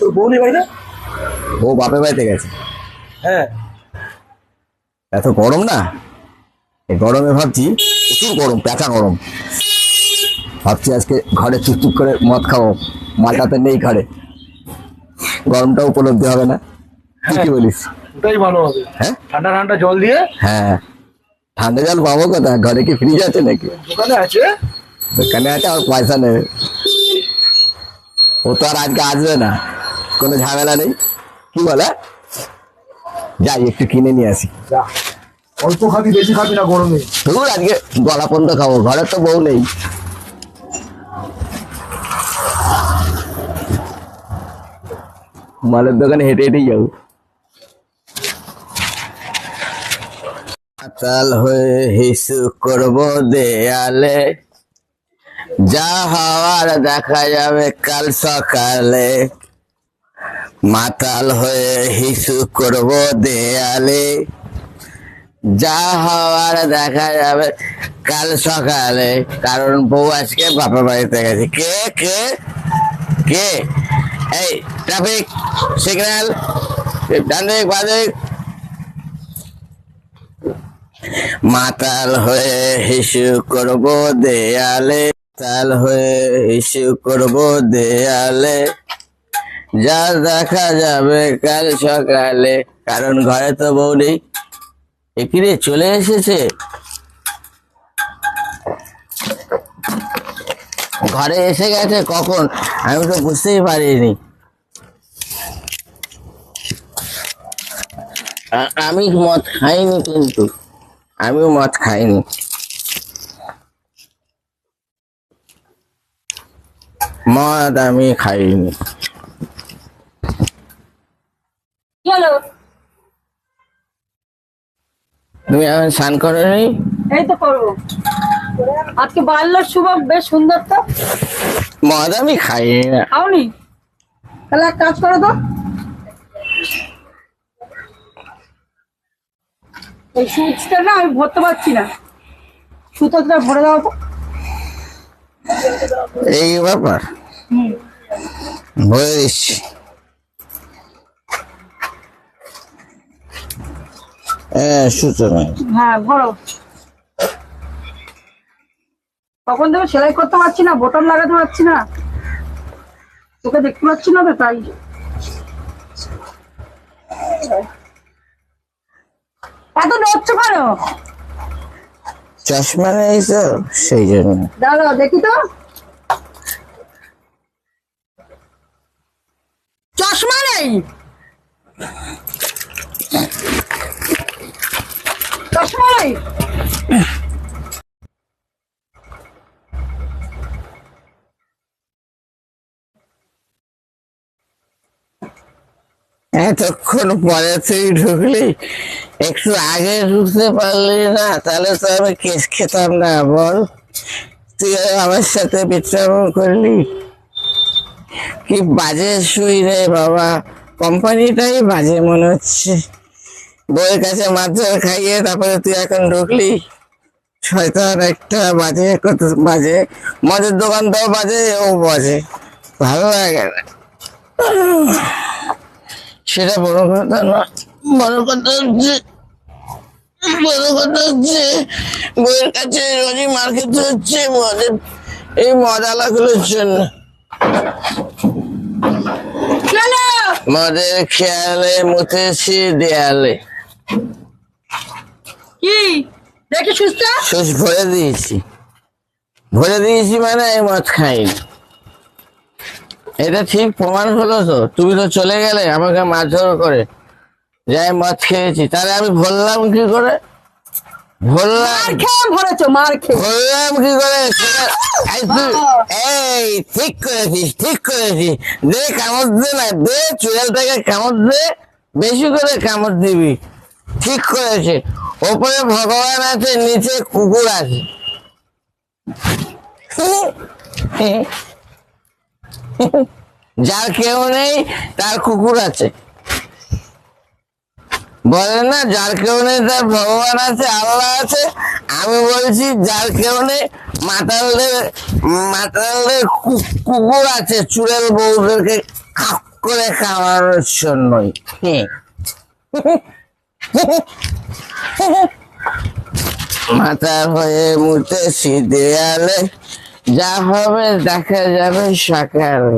তোর বাড়িতে? ও বাপের বাড়িতে গেছে। হ্যাঁ। এত গরম না? এই গরমে ভাবছি প্রচুর গরম পেঁচা গরম। ভাবছি আজকে ঘরে চুপচুপ করে মদ খাব মালটাতে নেই ঘরে। গরমটা উপলব্ধি হবে না। কি বলিস? ওটাই ভালো হবে। হ্যাঁ? ঠান্ডা ঠান্ডা জল দিয়ে? হ্যাঁ। ঠান্ডা জল পাবো কোথায়? ঘরে কি ফ্রিজ আছে নাকি? দোকানে আছে। দোকানে আছে আর পয়সা নেবে। ও তো আর আজকে আসবে না। কোনো ঝামেলা নেই। কি বলে? যাই একটু কিনে নিয়ে আসি। অল্প খাবি বেশি খাবি না গরমে। ধুর আজকে গলা পর্যন্ত খাব। ঘরে তো বউ নেই। মালের দোকানে হেঁটে হেঁটেই যাব। মাতাল হয়ে হিসু করব দেয়ালে। যা হওয়ার দেখা যাবে কাল সকালে। মাতাল হয়ে হিসু করব দেয়ালে। যা হওয়ার দেখা যাবে কাল সকালে। কারণ বউ আজকে বাপা বাড়িতে গেছে। কে? কে? কে? এই, ট্রাফিক, সিগন্যাল ডান দিক বাঁ মাতাল হয়ে হিসু করব দেয়ালে। তাল হয়ে হিসু করব দেয়ালে। যা দেখা যাবে কাল সকালে। কারণ ঘরে তো বউ নেই। একিরে চলে এসেছে? ঘরে এসে গেছে কখন? আমি তো বুঝতেই পারিনি। আমি মদ খাইনি কিন্তু। আমিও মদ খাইনি। মদ আমি খাইনি। তুমি এখন স্নান করো নি এই তো করব আজকে বাল্যর শুভ বেশ সুন্দর তো। মদ আমি খাইনি। না খাওনি? তাহলে এক কাজ করো তো। এই সুইচটা না আমি ভরতে পারছি না। সুতোটা ভরে দাও তো। এই ব্যাপার। বলে হ্যাঁ তখন থেকে সেলাই করতে পারছি না বোতাম লাগাতে পারছি না। তোকে দেখতে পাচ্ছি না তো, তাই। এত নড়ছো কেন? চশমা নেই তো সেই জন্য। দাঁড়াও দেখি তো। চশমা নেই? চশমা নেই? এতক্ষণ পরে তুই ঢুকলি? একটু আগে ঢুকতে পারলি না, তাহলে তো আমি কেস খেতাম না, বল। তুই আমার সাথে বিচ্রাম করলি? কি বাজে শুই রে বাবা, কোম্পানিটাই বাজে মনে হচ্ছে। বইয়ের কাছে মারধর খাইয়ে তারপরে তুই এখন ঢুকলি? শয়তান, একটা বাজে কত বাজে। মদের দোকানটাও বাজে, ও বাজে। ভালো লাগে না। সেটা বড় কথা না বড় কথা হচ্ছে বইয়ের কাছে রোজই হচ্ছে মদের এই মদ আলাগুলোর জন্য মদের খেয়ালে মুতেছি দেয়ালে কি, দেখি সুস্থ? সুস ভরে দিয়েছি ভরে দিয়েছি। মানে এই মদ খাইনি। এটা ঠিক প্রমাণ হলো তো। তুমি তো চলে গেলে, আমাকে মারধর করে। যাই মদ খেয়েছি তাহলে আমি বললাম কি করে? বললাম খেয়ে ভরেছো মার খেয়ে। বললাম কি করে? এই ঠিক করেছিস ঠিক করেছিস। দে কামড় দে না দে চুড়ালটাকে কামড় দে বেশি করে কামড় দিবি। ঠিক করেছে। ওপরে ভগবান আছে নিচে কুকুর আছে। যার কেউ নেই তার কুকুর আছে। বলে না, যার কারণে তার ভগবান আছে, আল্লাহ আছে। আমি বলছি, যার কারণে মাতালদের মাতালদের কুকুর আছে চুড়ের বউদেরকে খাপ করে খাওয়ানোর জন্যই। হ্যাঁ মাথা হয়ে মুতেছি দেয়ালে যা হবে দেখা যাবে সকালে